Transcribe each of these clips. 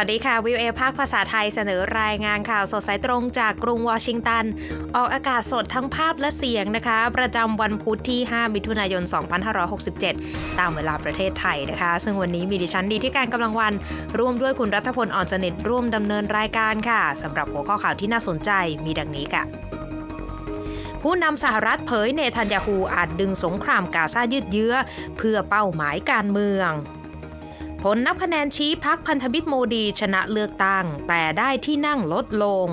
สวัสดีค่ะ วิวเอภาคภาษาไทยเสนอรายงานข่าวสดสายตรงจากกรุงวอชิงตัน ออกอากาศสดทั้งภาพและเสียงนะคะ ประจำวันพุธที่ 5 มิถุนายน 2567 ตามเวลาประเทศไทยนะคะ ซึ่งวันนี้มีดิฉันดีที่การกำลังวัน ร่วมด้วยคุณรัฐพลอ่อนสนิทร่วมดำเนินรายการค่ะสำหรับหัวข้อข่าวที่น่าสนใจมีดังนี้ค่ะผู้นำสหรัฐเผยเนทันยาฮูอาจดึงสงครามกาซายืดเยื้อ เพื่อเป้าหมายการเมือง ผลนับคะแนนชี้พักพันธมิตรโมดีชนะเลือกตั้ง แต่ได้ที่นั่งลดลง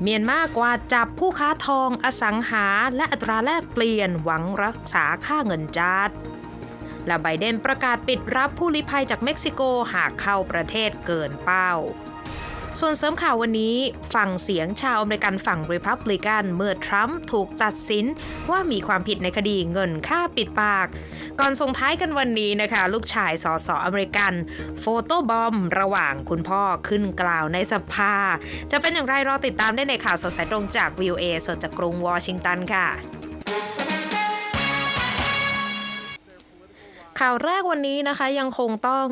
เมียนมากว่าจับผู้ค้าทองอสังหาและอัตราแลกเปลี่ยนหวังรักษาค่าเงินจาดและไบเดนประกาศปิดรับผู้ลี้ภัยจากเม็กซิโกหากเข้าประเทศเกินเป้า ส่วนเสริมข่าววันนี้ฟังเสียงชาวอเมริกันฝั่งริพับลิกันเมื่อทรัมป์ถูกตัดสินว่ามีความผิดในคดีเงินค่าปิดปาก ก่อนส่งท้ายกันวันนี้นะคะ ลูกชายสสอเมริกัน โฟโต้บอมระหว่างคุณพ่อขึ้นกล่าวในสภา จะเป็นอย่างไรรอติดตามได้ในข่าวสดสายตรงจาก VOA สดจากกรุงวอชิงตันค่ะข่าวแรกวันนี้นะคะยังคงต้อง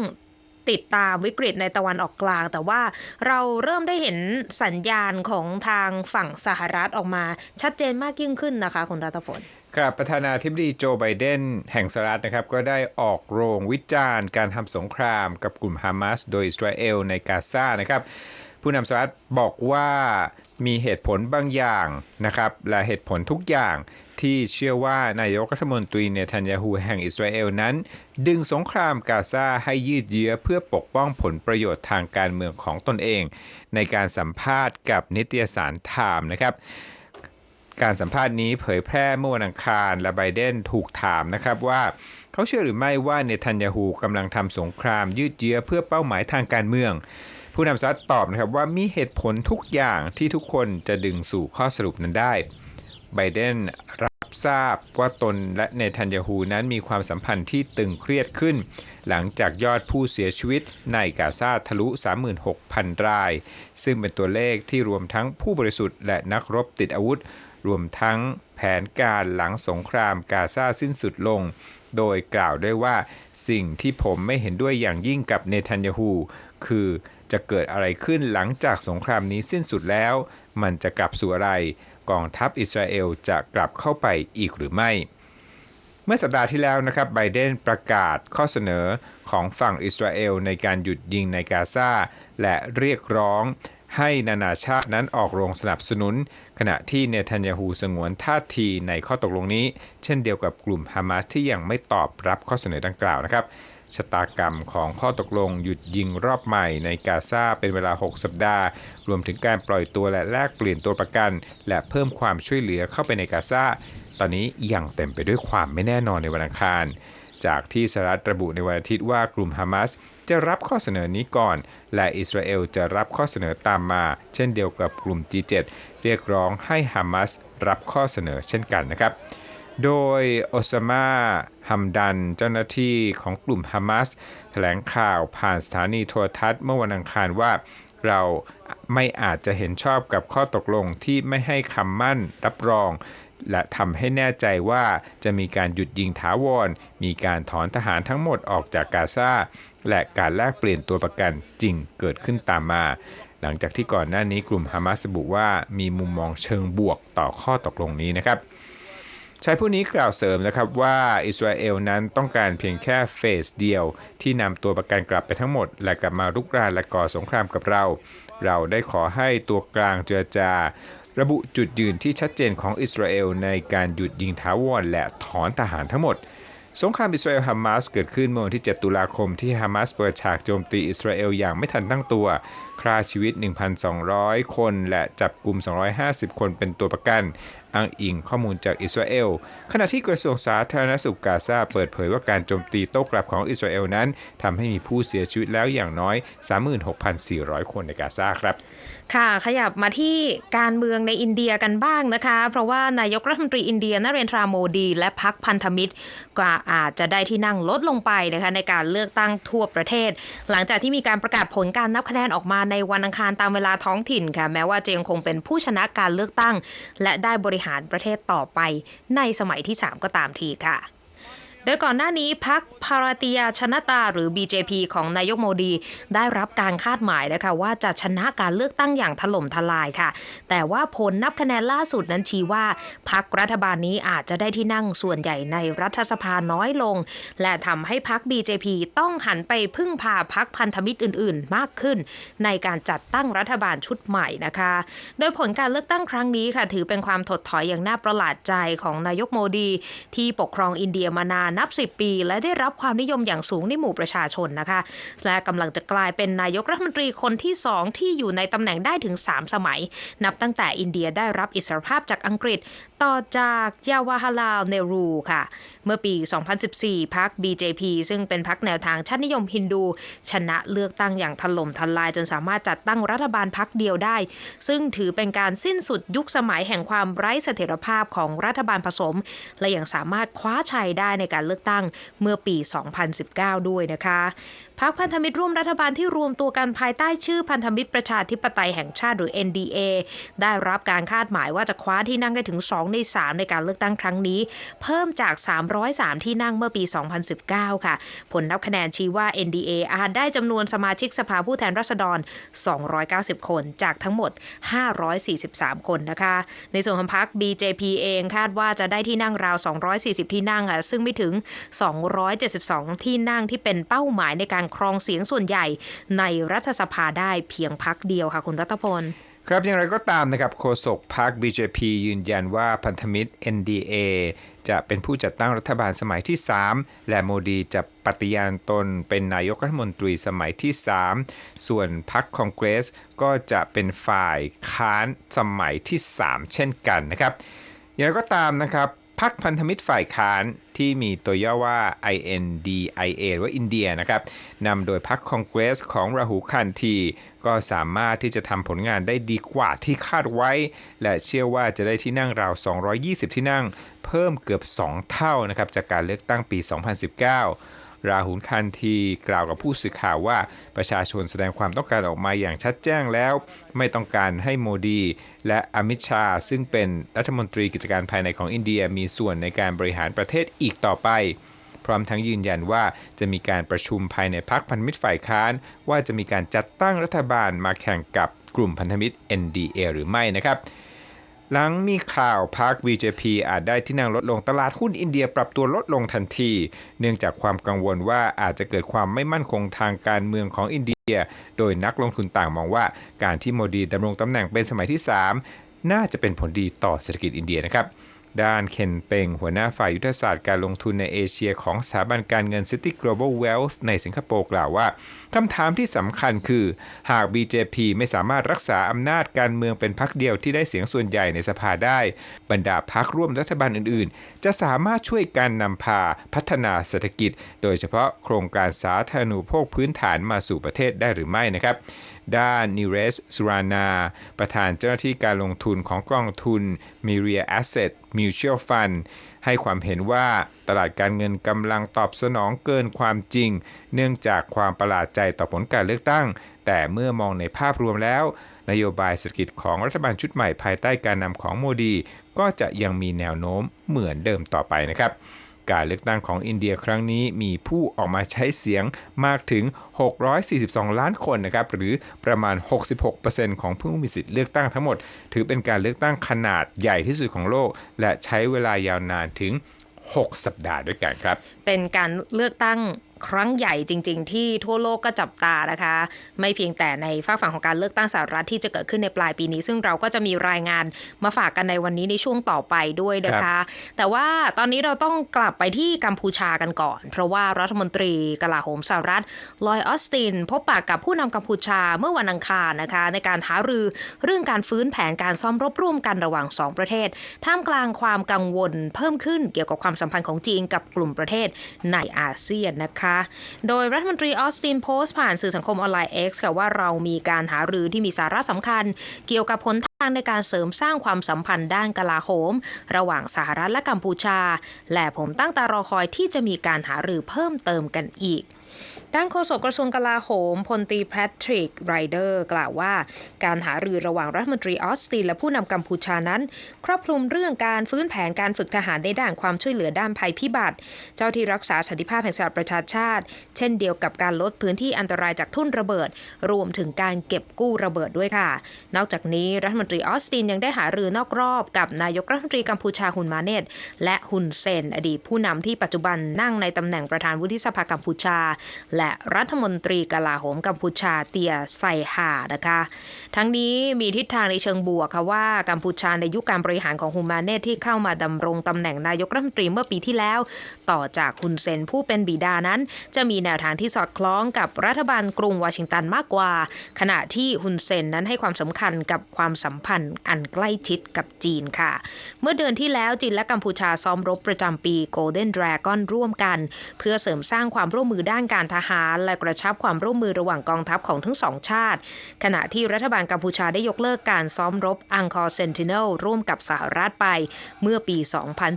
ติดตามวิกฤตในตะวันออกกลาง แต่ว่าเราเริ่มได้เห็นสัญญาณของทางฝั่งสหรัฐออกมา ชัดเจนมากยิ่งขึ้นนะคะคุณรัตพลครับประธานาธิบดีโจไบเดนแห่งสหรัฐนะครับก็ได้ออกโรงวิจารณ์การทำสงครามกับกลุ่มฮามาสโดยอิสราเอลในกาซานะครับ ผู้นำสหรัฐบอกว่ามีเหตุผลบางอย่างนะครับ และเหตุผลทุกอย่างที่เชื่อว่านายกรัฐมนตรีเนทันยาฮูแห่งอิสราเอลนั้น ดึงสงครามกาซาให้ยืดเยื้อเพื่อปกป้องผลประโยชน์ทางการเมืองของตนเอง ในการสัมภาษณ์กับนิตยสารไทม์นะครับการสัมภาษณ์นี้เผยแพร่เมื่อวันอังคาร และไบเดนถูกถามนะครับว่า เขาเชื่อหรือไม่ว่าเนทันยาฮูกำลังทำสงครามยืดเยื้อเพื่อเป้าหมายทางการเมือง ผู้นำสหรัฐตอบนะครับว่ามีเหตุผลทุกอย่างที่ทุกคนจะดึงสู่ข้อสรุปนั้นได้ไบเดนรับทราบว่าตนและเนทันยาฮูนั้นมีความสัมพันธ์ที่ตึงเครียดขึ้น หลังจากยอดผู้เสียชีวิตในกาซาทะลุ 36,000 ราย ซึ่งเป็นตัวเลขที่รวมทั้งผู้บริสุทธิ์และนักรบติดอาวุธ รวมทั้งแผนการหลังสงครามกาซาสิ้นสุดลง โดยกล่าวด้วยว่าสิ่งที่ผมไม่เห็นด้วยอย่างยิ่งกับเนทันยาฮูคือ จะเกิดอะไรขึ้นหลังจากสงครามนี้สิ้นสุดแล้ว มันจะกลับสู่อะไร กองทัพอิสราเอลจะกลับเข้าไปอีกหรือไม่ เมื่อสัปดาห์ที่แล้วนะครับไบเดนประกาศข้อเสนอของฝั่งอิสราเอลในการหยุดยิงในกาซาและเรียกร้องให้นานาชาตินั้นออกโรงสนับสนุน ขณะที่เนทันยาฮูสงวนท่าทีในข้อตกลงนี้ เช่นเดียวกับกลุ่มฮามาสที่ยังไม่ตอบรับข้อเสนอดังกล่าวนะครับ ชะตากรรมของข้อตกลงหยุดยิงรอบใหม่ในกาซาเป็นเวลา 6 สัปดาห์ รวมถึงการปล่อยตัวและแลกเปลี่ยนตัวประกัน และเพิ่มความช่วยเหลือเข้าไปในกาซาตอนนี้ยังเต็มไปด้วยความไม่แน่นอนในวันอังคาร จากที่สหรัฐระบุในวันอาทิตย์ว่ากลุ่มฮามาสจะรับข้อเสนอนี้ก่อน และอิสราเอลจะรับข้อเสนอตามมา เช่นเดียวกับกลุ่ม G7 เรียกร้องให้ฮามาสรับข้อเสนอเช่นกันนะครับ โดยโอซามาฮัมดันเจ้าหน้าที่ของกลุ่มฮามาสแถลงข่าวผ่านสถานีโทรทัศน์เมื่อวันอังคารว่าเราไม่อาจจะเห็นชอบกับข้อตกลงที่ไม่ให้คำมั่นรับรอง และทำให้แน่ใจว่าจะมีการหยุดยิงถาวร มีการถอนทหารทั้งหมดออกจากกาซาและการแลกเปลี่ยนตัวประกันจริงเกิดขึ้นตามมา หลังจากที่ก่อนหน้านี้กลุ่มฮามาสระบุว่ามีมุมมองเชิงบวกต่อข้อตกลงนี้นะครับ ชายผู้นี้กล่าวเสริมนะครับว่าอิสราเอลนั้นต้องการเพียงแค่เฟสเดียว ที่นำตัวประกันกลับไปทั้งหมด และกลับมารุกรานและก่อสงครามกับเรา เราได้ขอให้ตัวกลางเจรจา ระบุจุดยืนที่ชัดเจนของอิสราเอลในการหยุดยิงถาวรและถอนทหารทั้งหมดสงครามอิสราเอลฮามาสเกิดขึ้นเมื่อวันที่ 7 ตุลาคมที่ฮามาสเปิดฉากโจมตีอิสราเอลอย่างไม่ทันตั้งตัวฆ่าชีวิต 1,200 คน และจับกลุ่ม 250 คนเป็นตัวประกัน อ้างอิงข้อมูลจากอิสราเอล ขณะที่กระทรวงสาธารณสุขกาซาเปิดเผยว่าการโจมตีโต้กลับของอิสราเอลนั้นทำให้มีผู้เสียชีวิตแล้วอย่างน้อย 36,400 คนในกาซาครับค่ะขยับมาที่การเมืองในอินเดียกันบ้างนะคะ เพราะว่านายกรัฐมนตรีอินเดียนเรนทราโมดี และพรรคพันธมิตร ก็อาจจะได้ที่นั่งลดลงไปนะคะในการเลือกตั้งทั่วประเทศ หลังจากที่มีการประกาศผลการนับคะแนนออกมาในวันอังคารตามเวลาท้องถิ่นค่ะแม้ว่าจะยังคงเป็นผู้ชนะการเลือกตั้ง และได้บริหารประเทศต่อไปในสมัยที่ 3 ก็ตามทีค่ะ โดยก่อนหน้านี้พักพาราติยาชนะตาหรือ BJP ของนายกโมดี ได้รับการคาดหมายนะคะว่าจะชนะการเลือกตั้งอย่างถล่มทลายค่ะ แต่ว่าผลนับคะแนนล่าสุดนั้นชี้ว่าพักรัฐบาลนี้อาจจะได้ที่นั่งส่วนใหญ่ในรัฐสภาน้อยลง และทำให้พัก BJP ต้องหันไปพึ่งพาพักพันธมิตรอื่น ๆ มากขึ้น ในการจัดตั้งรัฐบาลชุดใหม่นะคะ โดยผลการเลือกตั้งครั้งนี้ค่ะ ถือเป็นความถดถอยอย่างน่าประหลาดใจของนายกโมดี ที่ปกครองอินเดียมานานนับ 10 ปี และได้รับความนิยมอย่างสูงในหมู่ประชาชนนะคะ และกำลังจะกลายเป็นนายกรัฐมนตรีคนที่ 2 ที่อยู่ในตำแหน่งได้ถึง 3 สมัย นับตั้งแต่อินเดียได้รับอิสรภาพจากอังกฤษ ต่อจากยาวาฮาลาลเนรูค่ะ เมื่อปี 2014พัก BJP ซึ่งเป็นพักแนวทางชาตินิยมฮินดู ชนะเลือกตั้งอย่างถล่มทลายจนสามารถจัดตั้งรัฐบาลพักเดียวได้ ซึ่งถือเป็นการสิ้นสุดยุคสมัยแห่งความไร้เสถียรภาพของรัฐบาลผสม และยังสามารถคว้าชัยได้ในการเลือกตั้งเมื่อปี 2019 ด้วยนะคะพักพันธมิตรร่วมรัฐบาลที่รวมตัวกันภายใต้ชื่อพันธมิตรประชาธิปไตยแห่งชาติหรือ NDA ได้รับการคาดหมายว่าจะคว้าที่นั่งได้ถึง 2 ใน 3 ในการเลือกตั้งครั้งนี้ เพิ่มจาก 303 ที่นั่งเมื่อปี 2019 ค่ะ ผลนับคะแนนชี้ว่า NDA อาจได้จำนวนสมาชิกสภาผู้แทนราษฎร 290 คนจากทั้งหมด 543 คนนะคะ ในส่วนของพรรค BJP เองคาดว่าจะได้ที่นั่งราว 240 ที่นั่งค่ะซึ่งไม่ถึง272 ที่นั่งที่เป็นเป้าหมายในการครองเสียงส่วนใหญ่ในรัฐสภาได้เพียงพักเดียวค่ะคุณรัตพลครับอย่างไรก็ตามนะครับโฆษกพรรค BJP ยืนยันว่าพันธมิตร NDA จะเป็นผู้จัดตั้งรัฐบาลสมัยที่ 3 และโมดีจะปฏิญาณตนเป็นนายกรัฐมนตรีสมัยที่ 3 ส่วนพรรคคองเกรสก็จะเป็นฝ่ายค้านสมัยที่ 3 เช่นกันนะครับ อย่างไรก็ตามนะครับ พรรคพันธมิตรฝ่ายค้านที่มีตัวย่อว่า INDIA หรือว่าอินเดียนะครับนำโดยพรรคคองเกรสของราหูคันที ก็สามารถที่จะทำผลงานได้ดีกว่าที่คาดไว้ และเชื่อว่าจะได้ที่นั่งราว 220 ที่นั่ง เพิ่มเกือบ 2 เท่านะครับจากการเลือกตั้งปี 2019 ราหุลคันทีกล่าวกับผู้สื่อข่าวว่าประชาชนแสดงความต้องการออกมาอย่างชัดแจ้งแล้ว ไม่ต้องการให้โมดี และอมิชา ซึ่งเป็นรัฐมนตรีกิจการภายในของอินเดียมีส่วนในการบริหารประเทศอีกต่อไป พร้อมทั้งยืนยันว่าจะมีการประชุมภายในพักพันธมิตรฝ่ายค้าน ว่าจะมีการจัดตั้งรัฐบาลมาแข่งกับกลุ่มพันธมิตร NDA หรือไม่นะครับ หลังมีข่าวพรรค BJP อาจได้ที่นั่งลดลงตลาดหุ้นอินเดียปรับตัวลดลงทันที เนื่องจากความกังวลว่าอาจจะเกิดความไม่มั่นคงทางการเมืองของอินเดีย โดยนักลงทุนต่างมองว่าการที่โมดีดำรงตำแหน่งเป็นสมัยที่ 3 น่าจะเป็นผลดีต่อเศรษฐกิจอินเดียนะครับ ด้านเคนเปงหัวหน้าฝ่ายยุทธศาสตร์การลงทุนในเอเชียของสถาบันการเงิน City Global Wealth ในสิงคโปร์กล่าวว่าคำถามที่สำคัญคือ หาก BJP ไม่สามารถรักษาอำนาจการเมืองเป็นพรรคเดียวที่ได้เสียงส่วนใหญ่ในสภาได้ บรรดาพรรคร่วมรัฐบาลอื่น ๆ จะสามารถช่วยการนำพาพัฒนาเศรษฐกิจ โดยเฉพาะโครงการสาธารณูปโภคพื้นฐานมาสู่ประเทศได้หรือไม่นะครับด้านนิเรสสุรานา ประธานเจ้าหน้าที่การลงทุนของกองทุน Miria Asset Mutual Fund ให้ความเห็นว่าตลาดการเงินกำลังตอบสนองเกินความจริง เนื่องจากความประหลาดใจต่อผลการเลือกตั้ง แต่เมื่อมองในภาพรวมแล้ว นโยบายเศรษฐกิจของรัฐบาลชุดใหม่ภายใต้การนำของโมดี ก็จะยังมีแนวโน้มเหมือนเดิมต่อไปนะครับ การเลือกตั้งของอินเดียครั้งนี้มีผู้ออกมาใช้เสียงมากถึง 642 ล้านคนนะครับหรือประมาณ 66%ของผู้มีสิทธิ์เลือกตั้งทั้งหมด ถือเป็นการเลือกตั้งขนาดใหญ่ที่สุดของโลก และใช้เวลายาวนานถึง 6 สัปดาห์ด้วยกันครับ เป็นการเลือกตั้ง ครั้งใหญ่จริง ๆ ที่ทั่วโลกก็จับตานะคะ ไม่เพียงแต่ในฝากฝั่งของการเลือกตั้งสหรัฐที่จะเกิดขึ้นในปลายปีนี้ ซึ่งเราก็จะมีรายงานมาฝากกันในวันนี้ในช่วงต่อไปด้วยนะคะ แต่ว่าตอนนี้เราต้องกลับไปที่กัมพูชากันก่อน เพราะว่ารัฐมนตรีกลาโหมสหรัฐลอยออสติน พบปากกับผู้นำกัมพูชาเมื่อวันอังคารนะคะ ในการหารือเรื่องการฟื้นแผนการซ่อมรบร่วมกันระหว่างสองประเทศ ท่ามกลางความกังวลเพิ่มขึ้นเกี่ยวกับความสัมพันธ์ของจีนกับกลุ่มประเทศในอาเซียนนะคะโดยรัฐมนตรีออสตินโพสต์ผ่านสื่อสังคมออนไลน์ X ค่ะว่าเรามีการหารือที่มีสาระสำคัญ เกี่ยวกับผลทางในการเสริมสร้างความสัมพันธ์ด้านกลาโหม ระหว่างสหรัฐและกัมพูชา และผมตั้งตารอคอยที่จะมีการหารือเพิ่มเติมกันอีก ด้านโฆษกกระทรวงกลาโหมพลตรีแพทริกไรเดอร์กล่าวว่า การหารือระหว่างรัฐมนตรีออสตินและผู้นำกัมพูชานั้น ครอบคลุมเรื่องการฟื้นแผนการฝึกทหารในด้านความช่วยเหลือด้านภัยพิบัติ เจ้าที่รักษาสันติภาพแห่งสหประชาชาติ เช่นเดียวกับการลดพื้นที่อันตรายจากทุ่นระเบิด รวมถึงการเก็บกู้ระเบิดด้วยค่ะ นอกจากนี้รัฐมนตรีออสตินยังได้หารือนอกรอบกับนายกรัฐมนตรีกัมพูชาฮุนมาเนตและฮุนเซน อดีตผู้นำที่ปัจจุบันนั่งในตำแหน่งประธานวุฒิสภากัมพูชาและรัฐมนตรีกลาโหมกัมพูชาเตียไซฮานะคะ ทั้งนี้มีทิศทางในเชิงบวกค่ะว่ากัมพูชาในยุคการบริหารของฮุนมาเนตที่เข้ามาดำรงตำแหน่งนายกรัฐมนตรีเมื่อปีที่แล้ว ต่อจากฮุนเซนผู้เป็นบิดานั้น จะมีแนวทางที่สอดคล้องกับรัฐบาลกรุงวอชิงตันมากกว่า ขณะที่ฮุนเซนนั้นให้ความสำคัญกับความสัมพันธ์อันใกล้ชิดกับจีนค่ะ เมื่อเดือนที่แล้วจีนและกัมพูชาซ้อมรบประจำปี Golden Dragon ร่วมกัน เพื่อเสริมสร้างความร่วมมือด้านการทหารและกระชับความร่วมมือระหว่างกองทัพของทั้งสองชาติ ขณะที่รัฐบาลกัมพูชาได้ยกเลิกการซ้อมรบอังคอร์เซนติเนลร่วมกับสหรัฐไปเมื่อปี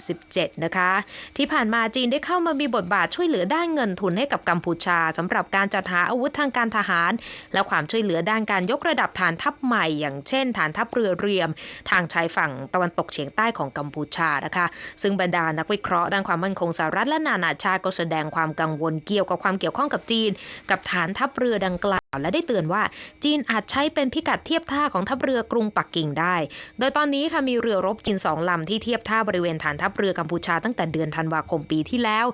2017 นะคะ ที่ผ่านมาจีนได้เข้ามามีบทบาทช่วยเหลือด้านเงินทุนให้กับกัมพูชาสำหรับการจัดหาอาวุธทางการทหาร และความช่วยเหลือด้านการยกระดับฐานทัพใหม่ อย่างเช่น ฐานทัพเรือเรียม ทางชายฝั่งตะวันตกเฉียงใต้ของกัมพูชานะคะ ซึ่งบรรดานักวิเคราะห์ด้านความมั่นคงสหรัฐและนานาชาติก็แสดงความกังวลเกี่ยวกับความเกี่ยวข้องกับกับจีน กับฐานทัพเรือดังกล่าวและได้เตือนว่าจีนอาจใช้เป็นพิกัดเทียบท่าของทัพเรือกรุงปักกิ่งได้ โดยตอนนี้ค่ะมีเรือรบจีนสองลำที่เทียบท่าบริเวณฐานทัพเรือกัมพูชาตั้งแต่เดือนธันวาคมปีที่แล้ว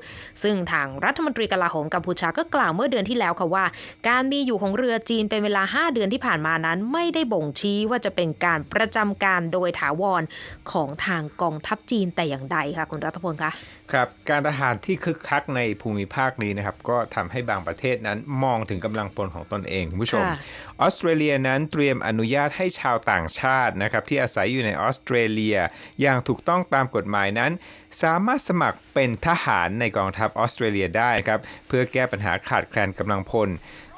ซึ่งทางรัฐมนตรีกลาโหมกัมพูชาก็กล่าวเมื่อเดือนที่แล้วค่ะว่า การมีอยู่ของเรือจีนเป็นเวลา 5 เดือนที่ผ่านมานั้น ไม่ได้บ่งชี้ว่าจะเป็นการประจำการโดยถาวรของทางกองทัพจีนแต่อย่างใดค่ะคุณรัฐพลคะครับการทหารที่คึกคักในภูมิภาคนี้นะครับก็ทำให้บางประเทศนั้นมองถึงกำลังพลของตนเองคุณผู้ชมค่ะออสเตรเลียนั้นเตรียมอนุญาตให้ชาวต่างชาตินะครับที่อาศัยอยู่ในออสเตรเลีย อย่างถูกต้องตามกฎหมายนั้น สามารถสมัครเป็นทหารในกองทัพออสเตรเลียได้ครับเพื่อแก้ปัญหาขาดแคลนกำลังพล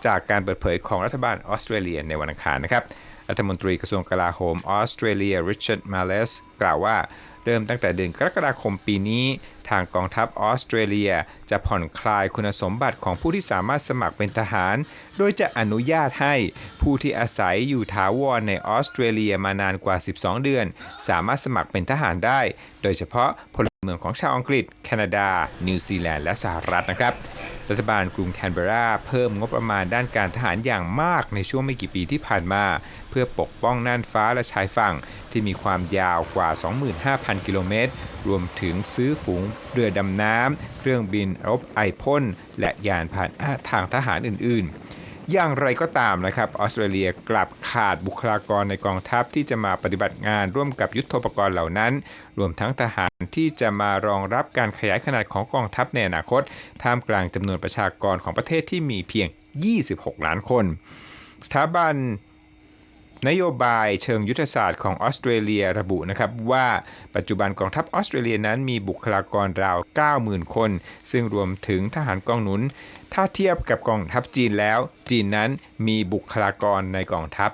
จากการเปิดเผยของรัฐบาลออสเตรเลียในวันอังคารนะครับรัฐมนตรีกระทรวงกลาโหมออสเตรเลียริชาร์ดมาเลสกล่าวว่า เริ่มตั้งแต่เดือนกรกฎาคมปีนี้ ทางกองทัพออสเตรเลีย จะผ่อนคลายคุณสมบัติของผู้ที่สามารถสมัครเป็นทหาร โดยจะอนุญาตให้ผู้ที่อาศัยอยู่ถาวรในออสเตรเลียมานานกว่า 12 เดือน สามารถสมัครเป็นทหารได้ โดยเฉพาะพลเมืองของชาวอังกฤษ แคนาดา นิวซีแลนด์และสหรัฐนะครับ รัฐบาลกรุงแคนเบราเพิ่มงบประมาณด้านการทหารอย่างมากในช่วงไม่กี่ปีที่ผ่านมา เพื่อปกป้องน่านฟ้าและชายฝั่งที่มีความยาวกว่า 25,000 กิโลเมตร รวมถึงซื้อฝูงเรือดำน้ำเครื่องบินรบไอพ่นและยานพาหนะทางทหารอื่น ๆ อย่างไรก็ตามนะครับออสเตรเลียกลับขาดบุคลากรในกองทัพที่จะมาปฏิบัติงานร่วมกับยุทธปกรณ์เหล่านั้น รวมทั้งทหารที่จะมารองรับการขยายขนาดของกองทัพในอนาคต ท่ามกลางจำนวนประชากรของประเทศที่มีเพียง 26 ล้านคน สถาบันนโยบายเชิงยุทธศาสตร์ของออสเตรเลียระบุนะครับว่าปัจจุบันกองทัพออสเตรเลียนั้นมีบุคลากรราว 90,000 คน ซึ่งรวมถึงทหารกองหนุน ถ้าเทียบกับกองทัพจีนแล้ว จีนนั้นมีบุคลากรในกองทัพ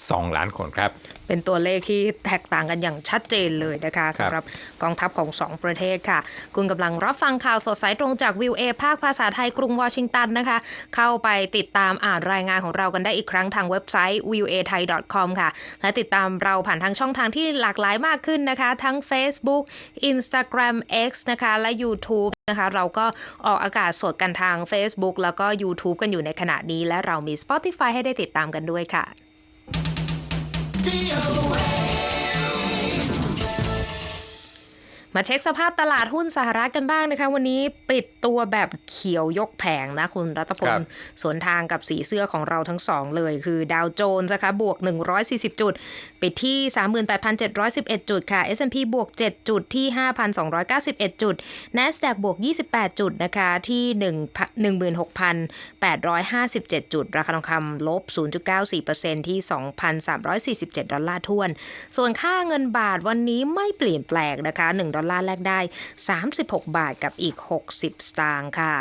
2 ล้านคนครับ เป็นตัวเลขที่แตกต่างกันอย่างชัดเจนเลยนะคะสำหรับกองทัพของ 2 ประเทศค่ะ คุณกำลังรับฟังข่าวสดสายตรงจากวิวเอภาคภาษาไทยกรุงวอชิงตันนะคะ เข้าไปติดตามอ่านรายงานของเรากันได้อีกครั้งทางเว็บไซต์ v i e w a thai com ค่ะ และติดตามเราผ่านทางช่องทางที่หลากหลายมากขึ้นนะคะ ทั้ง Facebook Instagram X นะคะ และ YouTube นะคะเราก็ออกอากาศสดกันทาง Facebook แล้วก็ YouTube กันอยู่ในขณะนี้ และเรามี Spotify ให้ได้ติดตามกันด้วยค่ะ Be away. มาเช็คสภาพตลาดหุ้นสหรัฐกันบ้างนะคะ วันนี้ปิดตัวแบบเขียวยกแผงนะคุณรัตพครัลบสวนทางกับสีเสื้อของเราทั้งสองเลย คือดาวโจนส์นะคะบวก 140 จุด ปิดที่ 38,711 จุดค่ะ S&P บวก 7 จุดที่ 5,291 จุด NASDAQ บวก 28 จุดนะคะที่ 16,857 จุด ราคาทองคำลบ 0.94%ที่ 2,347 ดอลลาร์ทวน ส่วนค่าเงินบาทวันนี้ไม่เปลี่ยนแปลงนะคะ1ดอลลาร์แลกได้ 36 บาทกับอีก 60 สตางค์ค่ะ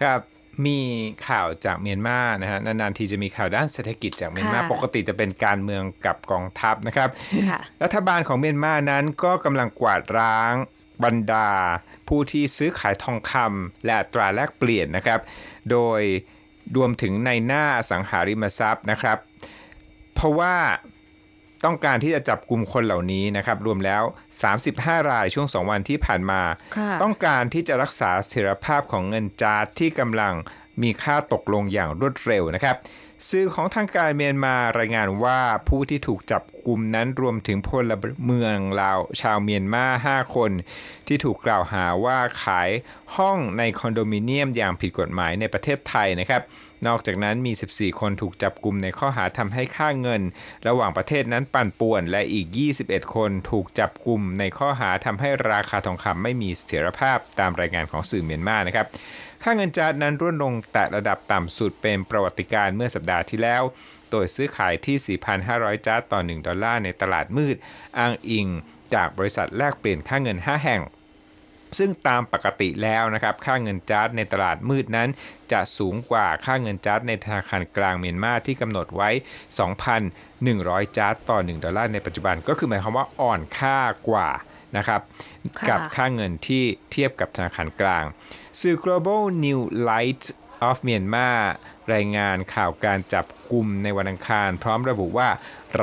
ครับมีข่าวจากเมียนมานะฮะนานๆทีจะมีข่าวด้านเศรษฐกิจจากเมียนมาค่ะปกติจะเป็นการเมืองกับกองทัพนะครับค่ะรัฐบาลของเมียนมานั้นก็กำลังกวาดร้างบรรดา ผู้ที่ซื้อขายทองคำและอัตราแลกเปลี่ยนนะครับ โดยรวมถึงในหน้าอสังหาริมทรัพย์นะครับ เพราะว่า ต้องการที่จะจับกลุ่มคนเหล่านี้นะครับ รวมแล้ว 35 รายช่วง 2 วันที่ผ่านมาค่ะต้องการที่จะรักษาเสถียรภาพของเงินจาร์ดที่กำลังมีค่าตกลงอย่างรวดเร็วนะครับ สื่อของทางการเมียนมารายงานว่าผู้ที่ถูกจับกลุ่มนั้นรวมถึงพลเมืองลาวชาวเมียนมา 5 คน ที่ถูกกล่าวหาว่าขายห้องในคอนโดมิเนียมอย่างผิดกฎหมายในประเทศไทยนะครับ นอกจากนั้นมี 14 คนถูกจับกลุ่มในข้อหาทำให้ค่าเงิน ระหว่างประเทศนั้นปั่นป่วน และอีก 21 คนถูกจับกลุ่มในข้อหาทำให้ราคาทองคำไม่มีเสถียรภาพตามรายงานของสื่อเมียนมานะครับ ค่าเงินจาดนั้นร่วงลงแต่ระดับต่ำสุดเป็นประวัติการเมื่อสัปดาห์ที่แล้ว โดยซื้อขายที่ 4,500 จาดต่อ 1 ดอลลาร์ในตลาดมืด อ้างอิงจากบริษัทแลกเปลี่ยนค่าเงิน 5 แห่งซึ่งตามปกติแล้วนะครับ ค่าเงินจาร์ดในตลาดมืดนั้น จะสูงกว่าค่าเงินจาร์ดในธนาคารกลางเมียนมาที่กำหนดไว้ 2,100 จาร์ดต่อ 1 ดอลลาร์ในปัจจุบันก็คือหมายความว่าอ่อนค่ากว่า นะครับค่ะกับค่าเงินที่เทียบกับธนาคารกลาง สื่อ Global New Light of Myanmar รายงานข่าวการจับกลุ่มในวันอังคาร พร้อมระบุว่า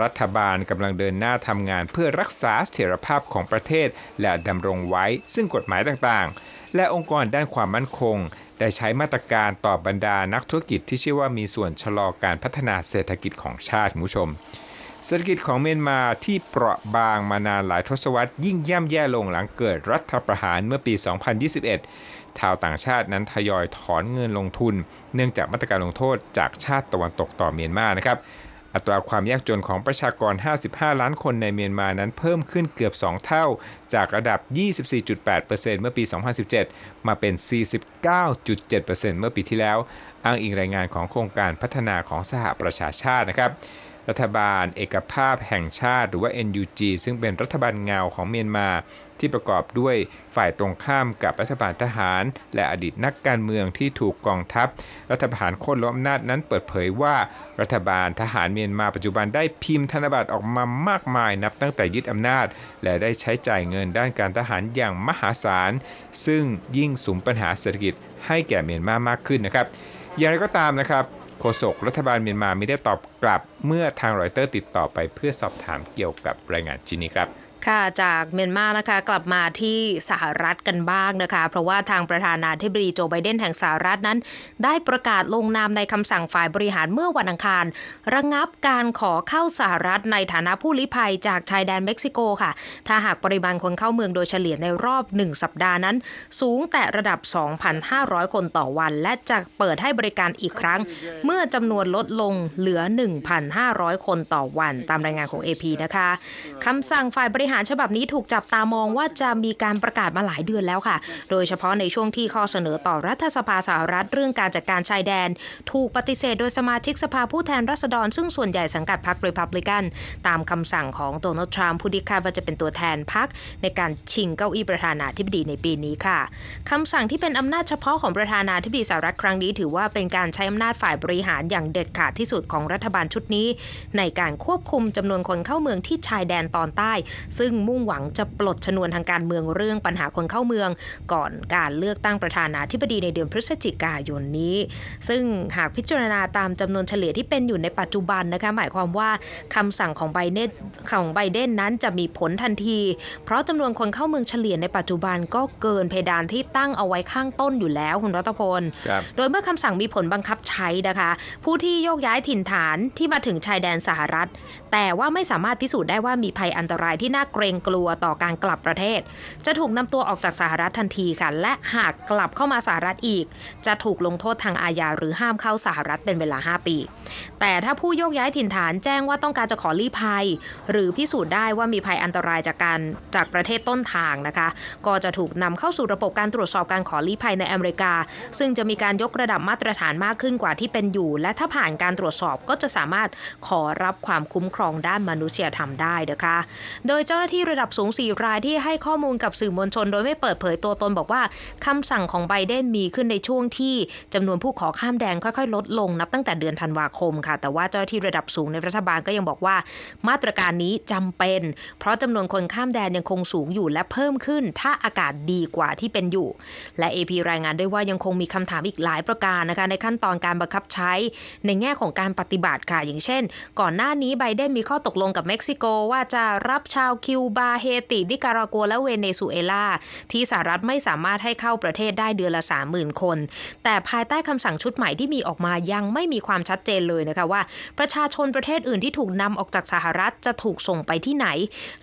รัฐบาลกำลังเดินหน้าทำงานเพื่อรักษาเสถียรภาพของประเทศ และดำรงไว้ ซึ่งกฎหมายต่างๆ และองค์กรด้านความมั่นคง ได้ใช้มาตรการต่อบรรดานักธุรกิจที่เชื่อว่ามีส่วนชะลอการพัฒนาเศรษฐกิจของชาติคุณผู้ชม เศรษฐกิจของเมียนมาที่เปราะบางมานานหลายทศวรรษยิ่งย่ำแย่ลงหลังเกิดรัฐประหารเมื่อปี 2021 ชาวต่างชาตินั้นทยอยถอนเงินลงทุน เนื่องจากมาตรการลงโทษจากชาติตะวันตกต่อเมียนมานะครับ อัตราความยากจนของประชากร 55 ล้านคนในเมียนมานั้นเพิ่มขึ้นเกือบ 2 เท่า จากระดับ 24.8%เมื่อปี 2017 มาเป็น 49.7%เมื่อปีที่แล้ว อ้างอิงรายงานของโครงการพัฒนาของสหประชาชาตินะครับ รัฐบาล เอกภาพแห่งชาติ หรือว่า NUG ซึ่งเป็นรัฐบาลเงาของเมียนมาที่ประกอบด้วยฝ่ายตรงข้ามกับรัฐบาลทหาร และอดีตนักการเมืองที่ถูกกองทัพ รัฐประหารโค่นล้มอำนาจนั้นเปิดเผยว่ารัฐบาลทหารเมียนมาปัจจุบันได้พิมพ์ธนบัตรออกมามากมายนับตั้งแต่ยึดอำนาจ และได้ใช้จ่ายเงินด้านการทหารอย่างมหาศาล ซึ่งยิ่งสุมปัญหาเศรษฐกิจให้แก่เมียนมามากขึ้นนะครับ อย่างไรก็ตามนะครับ โฆษกรัฐบาลเมียนมาไม่ได้ตอบกลับ เมื่อทางรอยเตอร์ติดต่อไปเพื่อสอบถามเกี่ยวกับรายงานชิ้นนี้ครับ ค่ะจากเมียนมานะคะกลับมาที่สหรัฐกันบ้างนะคะ เพราะว่าทางประธานาธิบดีโจไบเดนแห่งสหรัฐนั้น ได้ประกาศลงนามในคำสั่งฝ่ายบริหารเมื่อวันอังคาร ระงับการขอเข้าสหรัฐในฐานะผู้ลี้ภัยจากชายแดนเม็กซิโกค่ะ ถ้าหากปริมาณคนเข้าเมืองโดยเฉลี่ยในรอบ 1 สัปดาห์นั้น สูงแต่ระดับ 2,500 คนต่อวัน และจะเปิดให้บริการอีกครั้ง เมื่อจำนวนลดลงเหลือ 1,500 คนต่อวัน ตามรายงานของ AP นะคะคำสั่งฝ่ายบริหารฉบับนี้ถูกจับตามองว่าจะมีการประกาศมาหลายเดือนแล้วค่ะ โดยเฉพาะในช่วงที่ข้อเสนอต่อรัฐสภาสหรัฐเรื่องการจัดการชายแดน ถูกปฏิเสธโดยสมาชิกสภาผู้แทนราษฎร ซึ่งส่วนใหญ่สังกัดพรรครีพับลิกัน ตามคำสั่งของโดนัลด์ทรัมป์ผู้ที่คาดว่าจะเป็นตัวแทนพรรคในการชิงเก้าอี้ประธานาธิบดีในปีนี้ค่ะคำสั่งที่เป็นอำนาจเฉพาะของประธานาธิบดีสหรัฐครั้งนี้ ถือว่าเป็นการใช้อำนาจฝ่ายบริหารอย่างเด็ดขาดที่สุดของรัฐบาลชุดนี้ ในการควบคุมจำนวนคนเข้าเมืองที่ชายแดนตอนใต้ ซงมุ่งหวังจะปลดชนวนทางการเมืองเรื่องปัญหาคนเข้าเมือง ก่อนการเลือกตั้งประธานาธิบดีในเดือนพฤศจิกายนนี้ ซึ่งหากพิจารณาตามจำนวนเฉลี่ยที่เป็นอยู่ในปัจจุบันนะคะหมายความว่าคำสั่งของไบเดนของไบเดนนั้นจะมีผลทันที เพราะจำนวนคนเข้าเมืองเฉลี่ยในปัจจุบันก็เกินเพดานที่ตั้งเอาไว้ข้างต้นอยู่แล้วคุณรัตพลครับโดยเมื่อคำสั่งมีผลบังคับใช้นะคะ ผู้ที่โยกย้ายถิ่นฐานที่มาถึงชายแดนสหรัฐ แต่ว่าไม่สามารถพิสูจน์ได้ว่ามีภัยอันตรายที่น่าเกรงกลัวต่อการกลับประเทศ จะถูกนำตัวออกจากสหรัฐทันทีค่ะ และหากกลับเข้ามาสหรัฐอีก จะถูกลงโทษทางอาญาหรือห้ามเข้าสหรัฐเป็นเวลา 5 ปี แต่ถ้าผู้โยกย้ายถิ่นฐานแจ้งว่าต้องการจะขอลี้ภัย หรือพิสูจน์ได้ว่ามีภัยอันตรายจากการจากประเทศต้นทางนะคะ ก็จะถูกนำเข้าสู่ระบบการตรวจสอบการขอลี้ภัยในอเมริกา ซึ่งจะมีการยกระดับมาตรฐานมากขึ้นกว่าที่เป็นอยู่ และถ้าผ่านการตรวจสอบก็จะสามารถขอรับความคุ้มครองด้านมนุษยธรรมได้นะคะ โดยเจ้าหน้าที่ระดับสูง 4 รายที่ให้ข้อมูลกับสื่อมวลชน โดยไม่เปิดเผยตัวตนบอกว่าคำสั่งของไบเดนมีขึ้นในช่วงที่จำนวนผู้ขอข้ามแดนค่อยๆ ลดลงนับตั้งแต่เดือนธันวาคมค่ะ แต่ว่าเจ้าหน้าที่ระดับสูงในรัฐบาลก็ยังบอกว่า มาตรการนี้จำเป็น เพราะจำนวนคนข้ามแดนยังคงสูงอยู่และเพิ่มขึ้น ถ้าอากาศดีกว่าที่เป็นอยู่ และ AP รายงานด้วยว่ายังคงมีคำถามอีกหลายประการนะคะในขั้นตอนการบังคับใช้ ในแง่ของการปฏิบัติค่ะอย่างเช่น ก่อนหน้านี้ไบเดนมีข้อตกลงกับเม็กซิโกว่าจะรับชาวคิิวบา เฮติ นิการากัว และเวเนซุเอลา ที่สหรัฐไม่สามารถให้เข้าประเทศได้เดือนละ 30,000 คน แต่ภายใต้คำสั่งชุดใหม่ที่มีออกมายังไม่มีความชัดเจนเลยนะคะว่า ประชาชนประเทศอื่นที่ถูกนำออกจากสหรัฐจะถูกส่งไปที่ไหน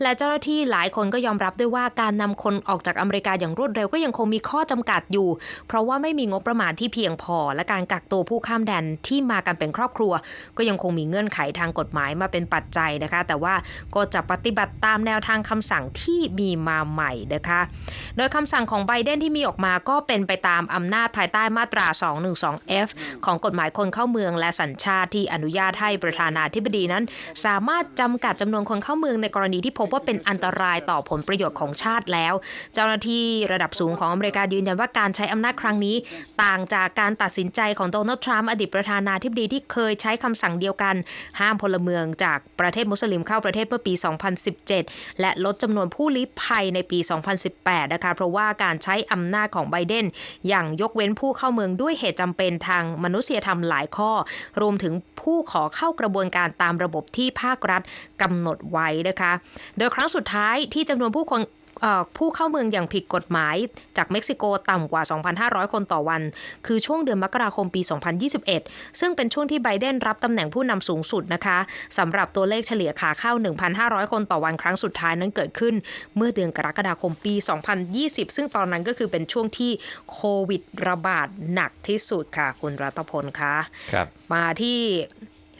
และเจ้าหน้าที่หลายคนก็ยอมรับด้วยว่าการนำคนออกจากอเมริกาอย่างรวดเร็วก็ยังคงมีข้อจำกัดอยู่ เพราะว่าไม่มีงบประมาณที่เพียงพอ และการกักตัวผู้ข้ามแดนที่มากันเป็นครอบครัว ก็ยังคงมีเงื่อนไขทางกฎหมายมาเป็นปัจจัยนะคะ แต่ว่าก็จะปฏิบัติตามแนวทางคำสั่งที่มีมาใหม่นะคะ โดยคำสั่งของไบเดนที่มีออกมาก็เป็นไปตามอำนาจภายใต้มาตรา 212F ของกฎหมายคนเข้าเมืองและสัญชาติที่อนุญาตให้ประธานาธิบดีนั้น สามารถจำกัดจำนวนคนเข้าเมืองในกรณีที่พบว่าเป็นอันตรายต่อผลประโยชน์ของชาติแล้ว เจ้าหน้าที่ระดับสูงของอเมริกายืนยันว่าการใช้อำนาจครั้งนี้ ต่างจากการตัดสินใจของโดนัลด์ทรัมป์อดีตประธานาธิบดีที่เคยใช้คำสั่งเดียวกัน ห้ามพลเมืองจากประเทศมุสลิมเข้าประเทศเมื่อปี 2017และลดจำนวนผู้ลี้ภัยในปี 2018 นะคะ เพราะว่าการใช้อำนาจของไบเดน อย่างยกเว้นผู้เข้าเมืองด้วยเหตุจำเป็นทางมนุษยธรรมหลายข้อ รวมถึงผู้ขอเข้ากระบวนการตามระบบที่ภาครัฐกำหนดไว้นะคะ โดยครั้งสุดท้ายที่จำนวนผู้คน ผู้เข้าเมืองอย่างผิดกฎหมายจากเม็กซิโกต่ำกว่า 2,500 คนต่อวัน คือช่วงเดือนมกราคมปี 2021 ซึ่งเป็นช่วงที่ไบเดนรับตำแหน่งผู้นำสูงสุดนะคะสำหรับตัวเลขเฉลี่ยขาเข้า 1,500 คนต่อวันครั้งสุดท้ายนั้นเกิดขึ้น เมื่อเดือนกรกฎาคมปี 2020 ซึ่งตอนนั้นก็คือเป็นช่วงที่โควิดระบาดหนักที่สุดค่ะ คุณรัตพลคะครับมาที่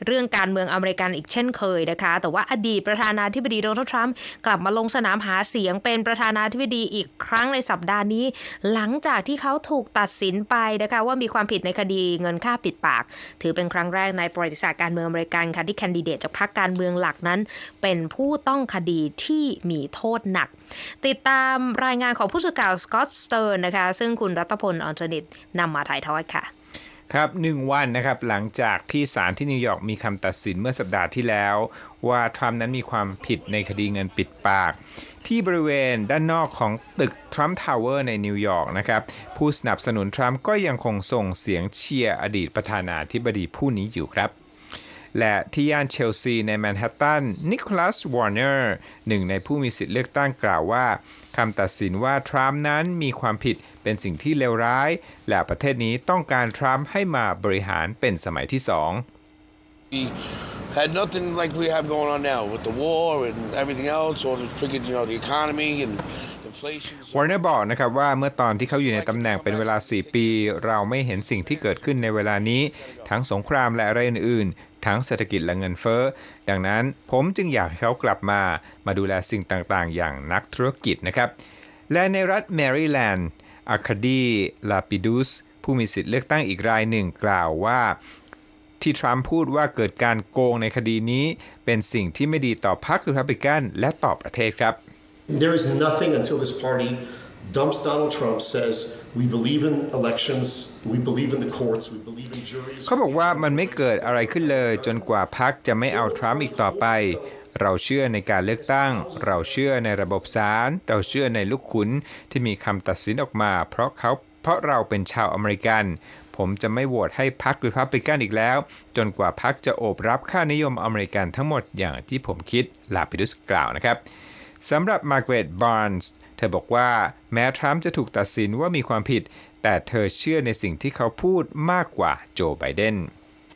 เรื่องการเมืองอเมริกันอีกเช่นเคยนะคะ แต่ว่าอดีตประธานาธิบดีโดนัลด์ทรัมป์กลับมาลงสนามหาเสียงเป็นประธานาธิบดีอีกครั้งในสัปดาห์นี้ หลังจากที่เขาถูกตัดสินไปนะคะว่ามีความผิดในคดีเงินค่าปิดปาก ถือเป็นครั้งแรกในประวัติศาสตร์การเมืองอเมริกันค่ะที่แคนดิเดตจากพรรคการเมืองหลักนั้น เป็นผู้ต้องคดีที่มีโทษหนัก ติดตามรายงานของผู้สื่อข่าวสกอตต์สเตอร์นะคะซึ่งคุณรัตพลออนเจนิตนำมาถ่ายทอดค่ะ ครับหนึ่งวันนะครับหลังจากที่ศาลที่นิวยอร์กมีคำตัดสินเมื่อสัปดาห์ที่แล้ว ว่าทรัมป์นั้นมีความผิดในคดีเงินปิดปาก ที่บริเวณด้านนอกของตึกทรัมป์ทาวเวอร์ในนิวยอร์กนะครับผู้สนับสนุนทรัมป์ก็ยังคงส่งเสียงเชียร์อดีตประธานาธิบดีผู้นี้อยู่ครับและที่ย่านเชลซีในแมนฮัตตัน นิโคลัส วอร์เนอร์ หนึ่งในผู้มีสิทธิ์เลือกตั้งกล่าวว่าคำตัดสินว่าทรัมป์นั้นมีความผิด เป็นสิ่งที่เลวร้าย และประเทศนี้ต้องการทรัมป์ให้มาบริหารเป็นสมัยที่สอง We had nothing like we have going on now with the war and everything else, or the freaking, you know, the economy and inflation. So วอร์เนอร์บอกนะครับว่าเมื่อตอนที่เขาอยู่ในตำแหน่งเป็นเวลา 4 ปี เราไม่เห็นสิ่งที่เกิดขึ้นในเวลานี้ ทั้งสงครามและอะไรอื่นๆ ทั้งเศรษฐกิจและเงินเฟ้อ ดังนั้นผมจึงอยากให้เขากลับมา มาดูแลสิ่งต่างๆ อย่างนักธุรกิจนะครับ และในรัฐแมริแลนด์ อาคาดีลาปิดุสผู้มีสิทธิ์เลือกตั้งอีกรายหนึ่งกล่าวว่าที่ทรัมป์พูดว่าเกิดการโกงในคดีนี้ เป็นสิ่งที่ไม่ดีต่อพรรครีพับลิกันและต่อประเทศครับ There is nothing until this party dumps Donald Trump, says, we believe in elections, we believe in the courts, we believe in juries. เขาบอกว่ามันไม่เกิดอะไรขึ้นเลยจนกว่าพรรคจะไม่เอาทรัมป์อีกต่อไป เราเชื่อในการเลือกตั้ง เราเชื่อในระบบศาล เราเชื่อในลูกขุนที่มีคำตัดสินออกมา เพราะเขาเพราะเราเป็นชาวอเมริกัน ผมจะไม่โหวตให้พรรครีพับลิกันอีกแล้ว จนกว่าพรรคจะโอบรับค่านิยมอเมริกันทั้งหมดอย่างที่ผมคิด ลาปิดุสกล่าวนะครับสำหรับมาร์เกรตบาร์นส์เธอบอกว่าแม้ทรัมป์จะถูกตัดสินว่ามีความผิด แต่เธอเชื่อในสิ่งที่เขาพูดมากกว่าโจไบเดน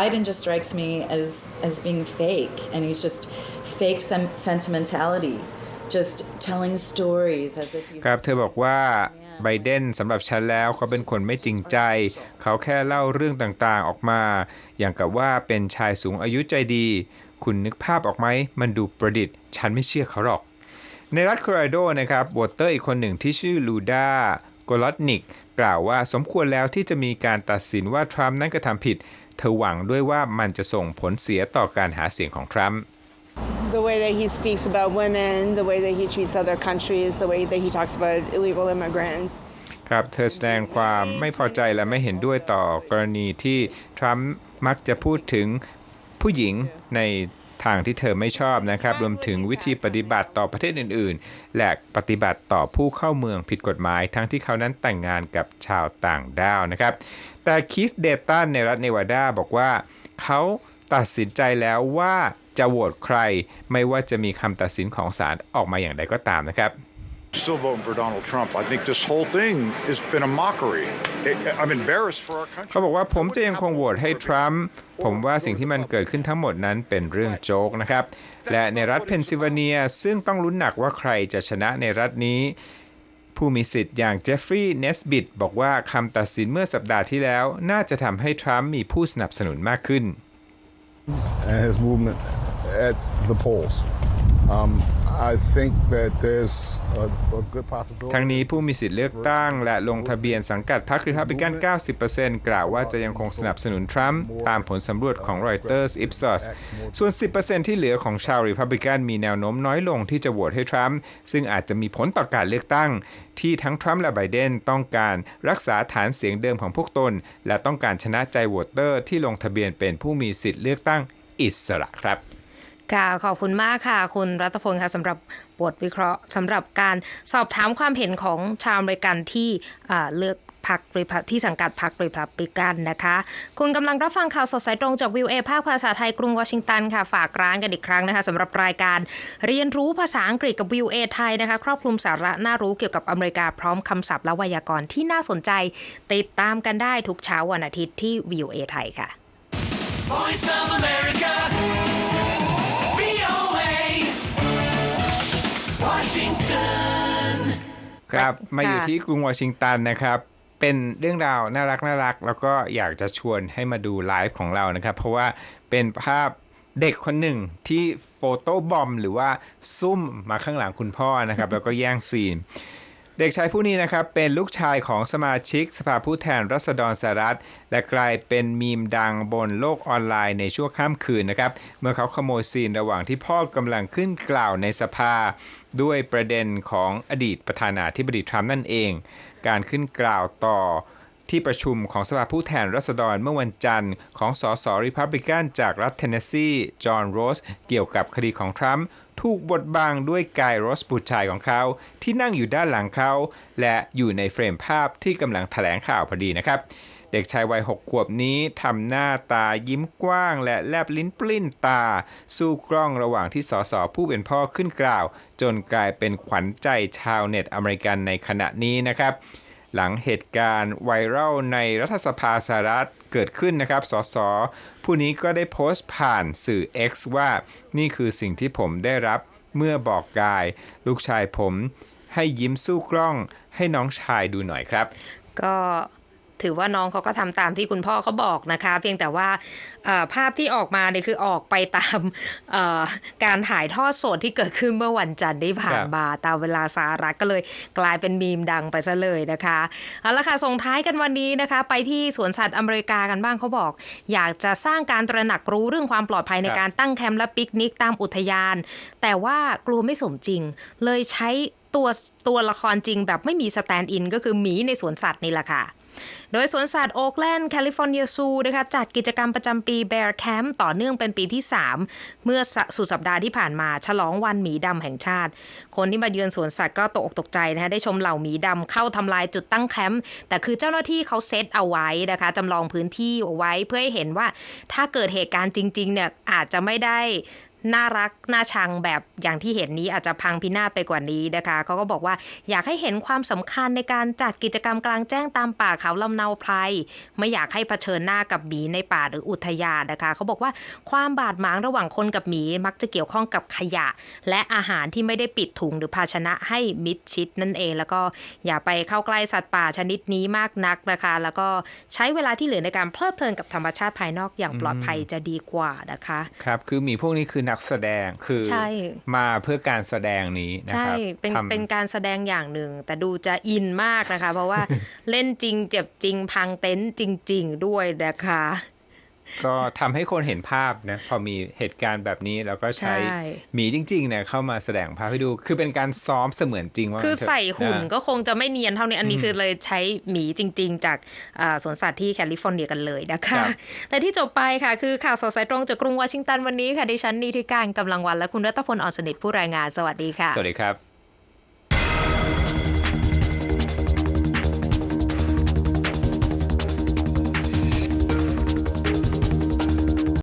Biden just strikes me as as being fake, and he's just fake sem- sentimentality, just telling stories as if he's. ครับเธอบอกว่าไบเดนสำหรับฉันแล้วเขาเป็นคนไม่จริงใจ เขาแค่เล่าเรื่องต่างๆออกมา อย่างกับว่าเป็นชายสูงอายุใจดี คุณนึกภาพออกไหม มันดูประดิษฐ์ ฉันไม่เชื่อเขาหรอก ในรัฐโคโลราโดนะครับวอเตอร์อีกคนหนึ่งที่ชื่อลูดาโกลอตนิก กล่าวว่าสมควรแล้วที่จะมีการตัดสินว่าทรัมป์นั้นกระทำผิด เธอหวังด้วยว่ามันจะส่งผลเสียต่อการหาเสียงของทรัมป์ the way that he speaks about women, the way that he treats other countries, the way that he talks about illegal immigrants. ครับเธอแสดงความไม่พอใจและไม่เห็นด้วยต่อกรณีที่ทรัมป์มักจะพูดถึงผู้หญิงในทางที่เธอไม่ชอบนะครับรวมถึงวิธีปฏิบัติต่อประเทศอื่น ๆ และปฏิบัติต่อผู้เข้าเมืองผิดกฎหมาย ทั้งที่เขานั้นแต่งงานกับชาวต่างด้าวนะครับ แต่คีสเดตันในรัฐเนวาดาบอกว่า เขาตัดสินใจแล้วว่า จะโหวตใคร ไม่ว่าจะมีคำตัดสินของศาลออกมาอย่างไรก็ตามนะครับ Still voting for Donald Trump. I think this whole thing has been a mockery. It, I'm embarrassed for our country. เขาบอกว่าผมจะยังคงโหวตให้ทรัมป์ผมว่าสิ่งที่มันเกิดขึ้นทั้งหมดนั้นเป็นเรื่องโจ๊กนะครับ และในรัฐเพนซิลเวเนียซึ่งต้องลุ้นหนักว่าใครจะชนะในรัฐนี้ผู้มีสิทธิ์อย่างเจฟฟรีย์เนสบิดบอกว่าคำตัดสินเมื่อสัปดาห์ที่แล้ว น่าจะทำให้ทรัมป์มีผู้สนับสนุนมากขึ้น and his movement at the polls. Um, I think that there's a, a good possibility. ทั้งนี้ผู้มีสิทธิ์เลือกตั้ง และลงทะเบียนสังกัดพรรครีพับลิกัน 90%กล่าวว่าจะยังคงสนับสนุนทรัมป์ตามผลสำรวจของ Reuters Ipsos ส่วน 10%ที่เหลือของชาวรีพับลิกันมีแนวโน้มน้อยลงที่จะโหวตให้ทรัมป์ซึ่งอาจจะมีผลต่อการเลือกตั้ง ที่ทั้งทรัมป์และไบเดนต้องการรักษาฐานเสียงเดิมของพวกตน และต้องการชนะใจโหวตเตอร์ที่ลงทะเบียนเป็นผู้มีสิทธิ์เลือกตั้งอิสระครับ ค่ะขอบคุณมากค่ะ คุณรัตพลค่ะสำหรับบทวิเคราะห์สำหรับการสอบถามความเห็นของชาวอเมริกันที่เลือกพรรครีพัที่สังกัดพรรครีพับลิกันนะคะ คุณกำลังรับฟังข่าวสดสายตรงจากวิวเอภาคภาษาไทยกรุงวอชิงตันค่ะ ฝากร้านกันอีกครั้งนะคะสำหรับรายการเรียนรู้ภาษาอังกฤษกับวิวเอไทยนะคะ ครอบคลุมสาระน่ารู้เกี่ยวกับอเมริกาพร้อมคำศัพท์และไวยากรณ์ที่น่าสนใจ ติดตามกันได้ทุกเช้าวันอาทิตย์ที่วิวเอไทยค่ะ Voice of America. ครับมาอยู่ค่ะที่กรุงวอชิงตันนะครับ เป็นเรื่องราวน่ารักน่ารัก แล้วก็อยากจะชวนให้มาดูไลฟ์ของเรานะครับ เพราะว่าเป็นภาพเด็กคนหนึ่งที่โฟโต้บอม หรือว่าซุ่มมาข้างหลังคุณพ่อนะครับ แล้วก็แย่งซีน เด็กชายผู้นี้นะครับเป็นลูกชายของสมาชิกสภาผู้แทนรัษฎรสหรัฐ และกลายเป็นมีมดังบนโลกออนไลน์ในชั่วข้ามคืนนะครับ เมื่อเขาขโมยซีนระหว่างที่พ่อกำลังขึ้นกล่าวในสภา ด้วยประเด็นของอดีตประธานาธิบดีทรัมป์นั่นเอง การขึ้นกล่าวต่อที่ประชุมของสภาผู้แทนรัษฎรเมื่อวันจันทร์ของสสริพับลิกันจากรัฐเทนเนสซี จอห์นโรส เกี่ยวกับคดีของทรัมป์ ถูกบดบังด้วยกายรสบุตรชายของเขา ที่นั่งอยู่ด้านหลังเขา และอยู่ในเฟรมภาพที่กำลังแถลงข่าวพอดีนะครับ เด็กชายวัยหกขวบนี้ทำหน้าตายิ้มกว้าง และแลบลิ้นปลิ้นตา สู้กล้องระหว่างที่สสผู้เป็นพ่อขึ้นกล่าว จนกลายเป็นขวัญใจชาวเน็ตอเมริกันในขณะนี้นะครับหลังเหตุการณ์ไวรัลในรัฐสภาสหรัฐเกิดขึ้นนะครับ สส ผู้นี้ก็ได้โพสต์ผ่านสื่อ X ว่านี่คือสิ่งที่ผมได้รับเมื่อบอกกาย ลูกชายผมให้ยิ้มสู้กล้องให้น้องชายดูหน่อยครับ ก็ ถือว่าน้องเขาก็ทำตามที่คุณพ่อเขาบอกนะคะ เพียงแต่ว่าเอ่อภาพที่ออกมาเนี่ยคือออกไปตามเอ่อการถ่ายทอดสดที่เกิดขึ้นเมื่อวันจันทร์ที่ผ่านมาตามเวลาสหรัฐก็เลยกลายเป็นมีมดังไปซะเลยนะคะเอาละค่ะส่งท้ายกันวันนี้นะคะ ไปที่สวนสัตว์อเมริกากันบ้างเขาบอก อยากจะสร้างการตระหนักรู้เรื่องความปลอดภัยในครับการตั้งแคมป์และปิกนิกตามอุทยาน แต่ว่ากลัวไม่สมจริง เลยใช้ตัวตัวละครจริงแบบไม่มีสแตนด์อินก็คือหมีในสวนสัตว์นี่แหละค่ะ โดยสวนสัตว์โอ๊กแลนด์แคลิฟอร์เนียซูนะคะจัดกิจกรรมประจำปี Bear Camp ต่อเนื่องเป็นปีที่ 3 เมื่อสสุดสัปดาห์ที่ผ่านมา ฉลองวันหมีดำแห่งชาติ คนที่มาเยือนสวนสัตว์ก็ตกอกตกใจนะคะได้ชมเหล่าหมีดำเข้าทำลายจุดตั้งแคมป์แต่คือเจ้าหน้าที่เขาเซตเอาไว้นะคะจำลองพื้นที่เอาไว้เพื่อให้เห็นว่าถ้าเกิดเหตุการณ์จริงๆเนี่ยอาจจะไม่ได้ น่ารักน่าชังแบบอย่างที่เห็นนี้อาจจะพังพินาศไปกว่านี้นะคะเขาก็บอกว่าอยากให้เห็นความสำคัญในการจัดกิจกรรมกลางแจ้งตามป่าเขาลำเนาไพรไม่อยากให้เผชิญหน้ากับหมีในป่าหรืออุทยานนะคะเขาบอกว่าความบาดหมางระหว่างคนกับหมีมักจะเกี่ยวข้องกับขยะ และอาหารที่ไม่ได้ปิดถุงหรือภาชนะให้มิดชิดนั่นเอง แล้วก็อย่าไปเข้าใกล้สัตว์ป่าชนิดนี้มากนักนะคะ แล้วก็ใช้เวลาที่เหลือในการเพลิดเพลินกับธรรมชาติภายนอกอย่างปลอดภัยจะดีกว่านะคะ ครับคือหมีพวกนี้คือนักแสดงคือใช่มาเพื่อการแสดงนี้นะใช่ครับเป็นทำเป็นการแสดงอย่างหนึ่ง แต่ดูจะอินมากนะคะ เพราะว่าเล่นจริงเจ็บจริงพังเต็นท์จริง ๆ ด้วยนะคะ ก็ทำให้คนเห็นภาพนะพอมีเหตุการณ์แบบนี้แล้วก็ใช้ใช่หมีจริงๆเนี่ยเข้ามาแสดงภาพให้ดู คือเป็นการซ้อมเสมือนจริงว่าคืองั้นเถะใส่หุ่นอ่าก็คงจะไม่เนียนเท่านี้อันนี้คือเลยใช้หมีจริง ๆ จากอ่าสวนสัตว์ที่แคลิฟอร์เนียกันเลยนะครัคะบและที่จบไปค่ะ คือข่าวสดสายตรงจากกรุงวอชิงตันวันนี้ค่ะดิฉันนีทิการกำลังวันและคุณรัตพลอ่อนสนิทผู้รายงานสวัสดีค่ะ สวัสดีครับ